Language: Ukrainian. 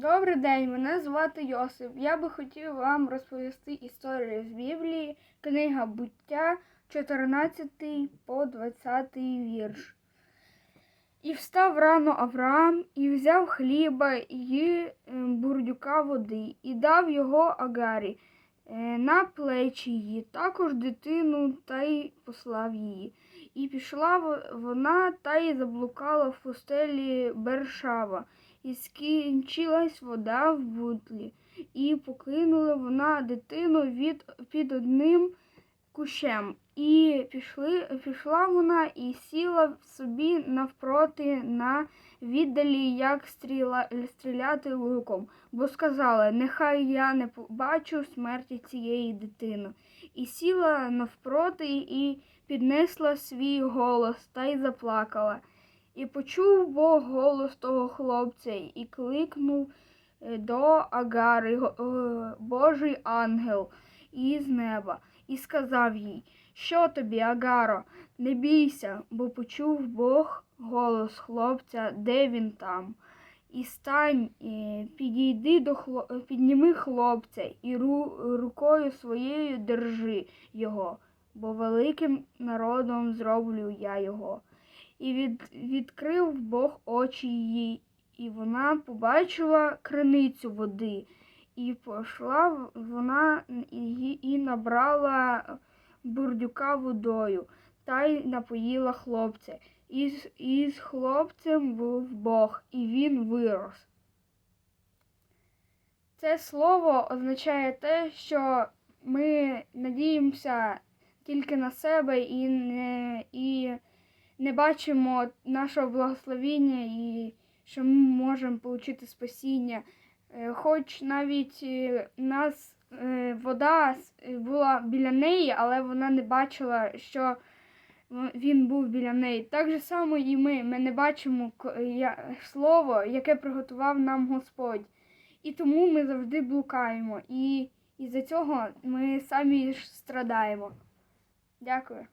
Добрий день, мене звати Йосип. Я би хотів вам розповісти історію з Біблії, книга буття, 14 по 20 вірш. І встав рано Авраам, і взяв хліба і е, бурдюка води, і дав його Агарі е, на плечі її, також дитину, та й послав її. І пішла вона та й заблукала в пустелі Бершава, і скінчилась вода в бутлі, і покинула вона дитину від, під одним кущем. І пішли, пішла вона і сіла собі навпроти на віддалі, як стріла, стріляти луком, бо сказала, нехай я не побачу смерті цієї дитини. І сіла навпроти і піднесла свій голос та й заплакала. І почув Бог голос того хлопця і кликнув е, до Агари е, Божий ангел із неба і сказав їй, що тобі, Агаро, не бійся, бо почув Бог голос хлопця, де він там. І стань, підійди до хло... підніми хлопця і ру... рукою своєю держи його, бо великим народом зроблю я його. І від... відкрив Бог очі її, і вона побачила криницю води. І пішла вона і, і набрала бурдюка водою та й напоїла хлопця. І і з хлопцем був Бог, і він вирос. Це слово означає те, що ми надіємося тільки на себе і не, і не бачимо нашого благословіння і що ми можемо отримати спасіння. Е, Хоч навіть е, нас е, вода була біля неї, але вона не бачила, що він був біля неї. Так же само і ми. Ми не бачимо слово, яке приготував нам Господь. І тому ми завжди блукаємо. І із-за цього ми самі страдаємо. Дякую.